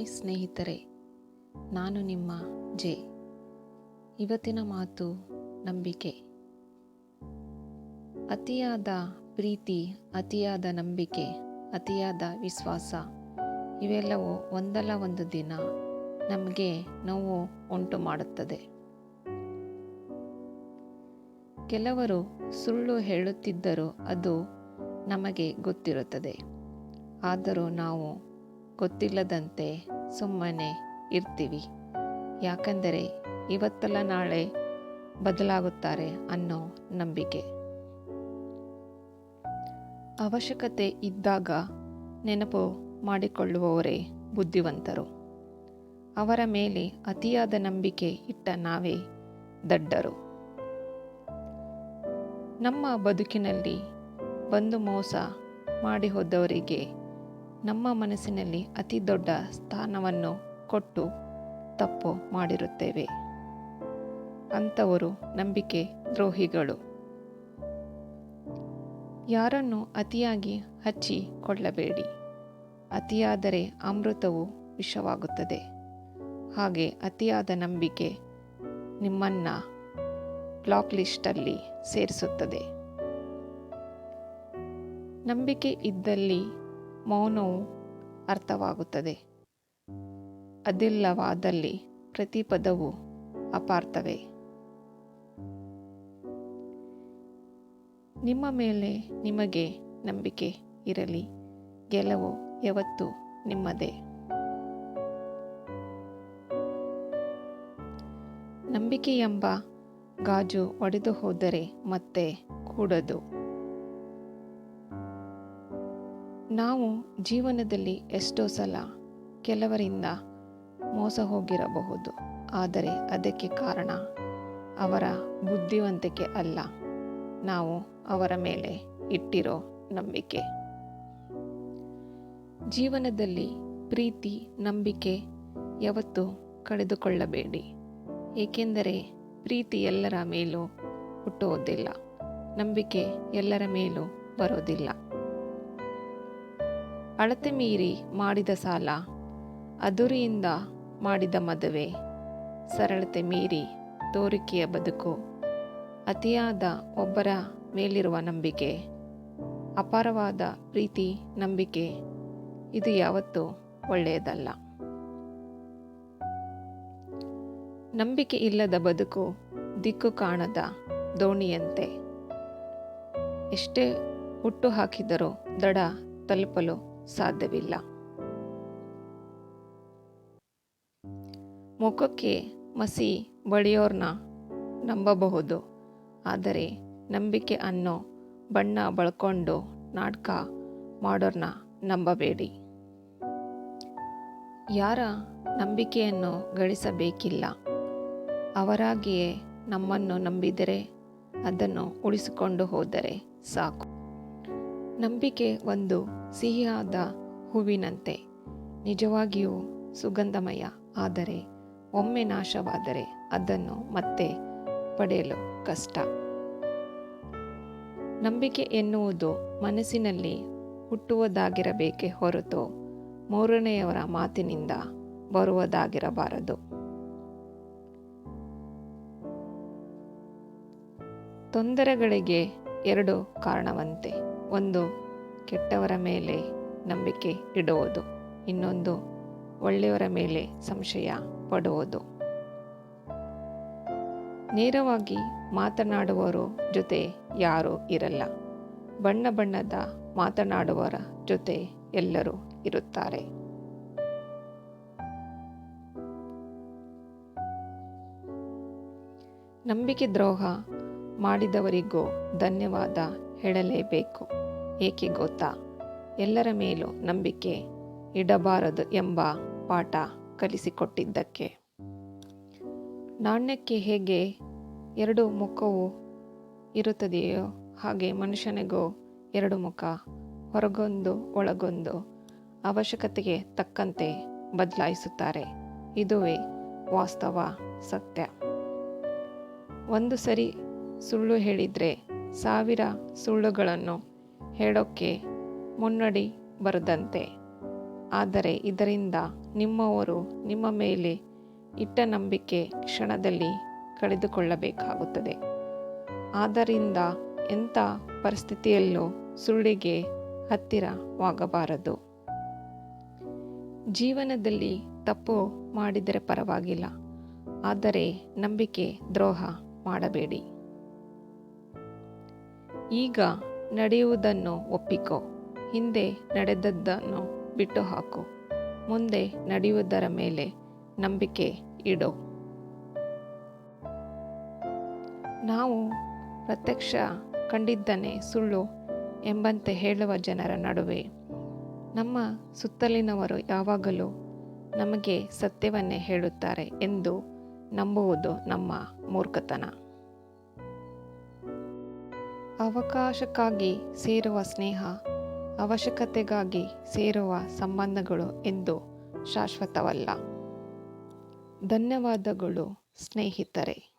Hi ಸ್ನೇಹಿತರೆ, ನಾನು ನಿಮ್ಮ ಜೆ. ಇವತ್ತಿನ ಮಾತು ನಂಬಿಕೆ. ಅತಿಯಾದ ಪ್ರೀತಿ, ಅತಿಯಾದ ನಂಬಿಕೆ, ಅತಿಯಾದ ವಿಶ್ವಾಸ, ಇವೆಲ್ಲವೂ ಒಂದಲ್ಲ ಒಂದು ದಿನ ನಮಗೆ ನೋವು ಉಂಟು ಮಾಡುತ್ತದೆ. ಕೆಲವರು ಸುಳ್ಳು ಹೇಳುತ್ತಿದ್ದರೂ ಅದು ನಮಗೆ ಗೊತ್ತಿರುತ್ತದೆ. ಆದರೂ ನಾವು ಗೊತ್ತಿಲ್ಲದಂತೆ ಸುಮ್ಮನೆ ಇರ್ತೀವಿ. ಯಾಕಂದರೆ ಇವತ್ತಲ್ಲ ನಾಳೆ ಬದಲಾಗುತ್ತಾರೆ ಅನ್ನೋ ನಂಬಿಕೆ. ಅವಶ್ಯಕತೆ ಇದ್ದಾಗ ನೆನಪು ಮಾಡಿಕೊಳ್ಳುವವರೇ ಬುದ್ಧಿವಂತರು. ಅವರ ಮೇಲೆ ಅತಿಯಾದ ನಂಬಿಕೆ ಇಟ್ಟ ನಾವೇ ದಡ್ಡರು. ನಮ್ಮ ಬದುಕಿನಲ್ಲಿ ಬಂದು ಮೋಸ ಮಾಡಿ ಹೋದವರಿಗೆ ನಮ್ಮ ಮನಸ್ಸಿನಲ್ಲಿ ಅತಿ ದೊಡ್ಡ ಸ್ಥಾನವನ್ನು ಕೊಟ್ಟು ತಪ್ಪು ಮಾಡಿರುತ್ತೇವೆ. ಅಂಥವರು ನಂಬಿಕೆ ದ್ರೋಹಿಗಳು. ಯಾರನ್ನು ಅತಿಯಾಗಿ ಹಚ್ಚಿಕೊಳ್ಳಬೇಡಿ ಅತಿಯಾದರೆ ಅಮೃತವು ವಿಷವಾಗುತ್ತದೆ. ಹಾಗೆ ಅತಿಯಾದ ನಂಬಿಕೆ ನಿಮ್ಮನ್ನು ಬ್ಲಾಕ್ ಲಿಸ್ಟಲ್ಲಿ ಸೇರಿಸುತ್ತದೆ. ನಂಬಿಕೆ ಇದ್ದಲ್ಲಿ ಮೌನವು ಅರ್ಥವಾಗುತ್ತದೆ. ಅದಿಲ್ಲವಾದಲ್ಲಿ ಪ್ರತಿ ಪದವು ಅಪಾರ್ಥವೇ. ನಿಮ್ಮ ಮೇಲೆ ನಿಮಗೆ ನಂಬಿಕೆ ಇರಲಿ. ಗೆಲುವು ಯಾವತ್ತು ನಿಮ್ಮದೇ. ನಂಬಿಕೆ ಎಂಬ ಗಾಜು ಒಡೆದು ಹೋದರೆ ಮತ್ತೆ ಕೂಡದು. ನಾವು ಜೀವನದಲ್ಲಿ ಎಷ್ಟೋ ಸಲ ಕೆಲವರಿಂದ ಮೋಸ ಹೋಗಿರಬಹುದು, ಆದರೆ ಅದಕ್ಕೆ ಕಾರಣ ಅವರ ಬುದ್ಧಿವಂತಿಕೆ ಅಲ್ಲ. ನಾವು ಅವರ ಮೇಲೆ ಇಟ್ಟಿರೋ ನಂಬಿಕೆ. ಜೀವನದಲ್ಲಿ ಪ್ರೀತಿ, ನಂಬಿಕೆ ಯಾವತ್ತೂ ಕಳೆದುಕೊಳ್ಳಬೇಡಿ. ಏಕೆಂದರೆ ಪ್ರೀತಿ ಎಲ್ಲರ ಮೇಲೂ ಹುಟ್ಟುವುದಿಲ್ಲ, ನಂಬಿಕೆ ಎಲ್ಲರ ಮೇಲೂ ಬರೋದಿಲ್ಲ. ಅಳತೆ ಮೀರಿ ಮಾಡಿದ ಸಾಲ ಅದುರಿಯಿಂದ ಮಾಡಿದ ಮದುವೆ. ಸರಳತೆ ಮೀರಿ ತೋರಿಕೆಯ ಬದುಕು. ಅತಿಯಾದ ಒಬ್ಬರ ಮೇಲಿರುವ ನಂಬಿಕೆ. ಅಪಾರವಾದ ಪ್ರೀತಿ, ನಂಬಿಕೆ. ಇದು ಯಾವತ್ತೂ ಒಳ್ಳೆಯದಲ್ಲ. ನಂಬಿಕೆ ಇಲ್ಲದ ಬದುಕು ದಿಕ್ಕು ಕಾಣದ ದೋಣಿಯಂತೆ. ಎಷ್ಟೇ ಹುಟ್ಟು ಹಾಕಿದರೂ ದಡ ತಲುಪಲು ಸಾಧ್ಯವಿಲ್ಲ. ಮುಖಕ್ಕೆ ಮಸಿ ಬಳಿಯೋರ್ನ ನಂಬಬಹುದು, ಆದರೆ ನಂಬಿಕೆ ಅನ್ನೋ ಬಣ್ಣ ಬಳ್ಕೊಂಡು ನಾಟಕ ಮಾಡೋರ್ನ ನಂಬಬೇಡಿ. ಯಾರ ನಂಬಿಕೆಯನ್ನು ಗಳಿಸಬೇಕಿಲ್ಲ, ಅವರಾಗಿಯೇ ನಮ್ಮನ್ನು ನಂಬಿದರೆ ಅದನ್ನು ಉಳಿಸಿಕೊಂಡು ಹೋದರೆ ಸಾಕು. ನಂಬಿಕೆ ಒಂದು ಸಿಹಿಯಾದ ಹೂವಿನಂತೆ. ನಿಜವಾಗಿಯೂ ಸುಗಂಧಮಯ, ಆದರೆ ಒಮ್ಮೆ ನಾಶವಾದರೆ ಅದನ್ನು ಮತ್ತೆ ಪಡೆಯಲು ಕಷ್ಟ. ನಂಬಿಕೆ ಎನ್ನುವುದು ಮನಸ್ಸಿನಲ್ಲಿ ಹುಟ್ಟುವುದಾಗಿರಬೇಕೇ ಹೊರತು ಮೂರನೆಯವರ ಮಾತಿನಿಂದ ಬರುವುದಾಗಿರಬಾರದು. ತೊಂದರೆಗಳಿಗೆ ಎರಡು ಕಾರಣವಂತೆ. ಒಂದು ಕೆಟ್ಟವರ ಮೇಲೆ ನಂಬಿಕೆ ಇಡುವುದು. ಇನ್ನೊಂದು ಒಳ್ಳೆಯವರ ಮೇಲೆ ಸಂಶಯ ಪಡುವುದು. ನೇರವಾಗಿ ಮಾತನಾಡುವವರ ಜೊತೆ ಯಾರೂ ಇರಲ್ಲ. ಬಣ್ಣ ಬಣ್ಣದ ಮಾತನಾಡುವವರ ಜೊತೆ ಎಲ್ಲರೂ ಇರುತ್ತಾರೆ. ನಂಬಿಕೆ ದ್ರೋಹ ಮಾಡಿದವರಿಗೂ ಧನ್ಯವಾದ ಹೇಳಲೇಬೇಕು. ಏಕೆ ಗೊತ್ತಾ? ಎಲ್ಲರ ಮೇಲೂ ನಂಬಿಕೆ ಇಡಬಾರದು ಎಂಬ ಪಾಠ ಕಲಿಸಿಕೊಟ್ಟಿದ್ದಕ್ಕೆ. ನಾಣ್ಯಕ್ಕೆ ಹೇಗೆ ಎರಡು ಮುಖವು ಇರುತ್ತದೆಯೋ ಹಾಗೆ ಮನುಷ್ಯನಿಗೂ ಎರಡು ಮುಖ ಹೊರಗೊಂದು ಒಳಗೊಂದು ಅವಶ್ಯಕತೆಗೆ ತಕ್ಕಂತೆ ಬದಲಾಯಿಸುತ್ತಾರೆ. ಇದುವೇ ವಾಸ್ತವ ಸತ್ಯ. ಒಂದು ಸರಿ ಸುಳ್ಳು ಹೇಳಿದರೆ ಸಾವಿರ ಸುಳ್ಳುಗಳನ್ನು ಹೇಳೋಕ್ಕೆ ಮುನ್ನಡಿ ಬರದಂತೆ. ಆದರೆ ಇದರಿಂದ ನಿಮ್ಮವರು ನಿಮ್ಮ ಮೇಲೆ ಇಟ್ಟ ನಂಬಿಕೆ ಕ್ಷಣದಲ್ಲಿ ಕಳೆದುಕೊಳ್ಳಬೇಕಾಗುತ್ತದೆ. ಆದ್ದರಿಂದ ಎಂಥ ಪರಿಸ್ಥಿತಿಯಲ್ಲೂ ಸುಳ್ಳಿಗೆ ಹತ್ತಿರವಾಗಬಾರದು. ಜೀವನದಲ್ಲಿ ತಪ್ಪು ಮಾಡಿದರೆ ಪರವಾಗಿಲ್ಲ. ಆದರೆ ನಂಬಿಕೆ ದ್ರೋಹ ಮಾಡಬೇಡಿ. ಈಗ ನಡೆಯುವುದನ್ನು ಒಪ್ಪಿಕೋ. ಹಿಂದೆ ನಡೆದದ್ದನ್ನು ಬಿಟ್ಟು ಹಾಕು ಮುಂದೆ ನಡೆಯುವುದರ ಮೇಲೆ ನಂಬಿಕೆ ಇಡು. ನಾವು ಪ್ರತ್ಯಕ್ಷ ಕಂಡಿದ್ದನೆ ಸುಳ್ಳು ಎಂಬಂತೆ ಹೇಳುವ ಜನರ ನಡುವೆ. ನಮ್ಮ ಸುತ್ತಲಿನವರು ಯಾವಾಗಲೂ ನಮಗೆ ಸತ್ಯವನ್ನೇ ಹೇಳುತ್ತಾರೆ ಎಂದು ನಂಬುವುದು ನಮ್ಮ ಮೂರ್ಖತನ. ಅವಕಾಶಕ್ಕಾಗಿ ಸೇರುವ ಸ್ನೇಹ ಅವಶ್ಯಕತೆಗಾಗಿ ಸೇರುವ ಸಂಬಂಧಗಳು ಎಂದು ಶಾಶ್ವತವಲ್ಲ. ಧನ್ಯವಾದಗಳು ಸ್ನೇಹಿತರೆ.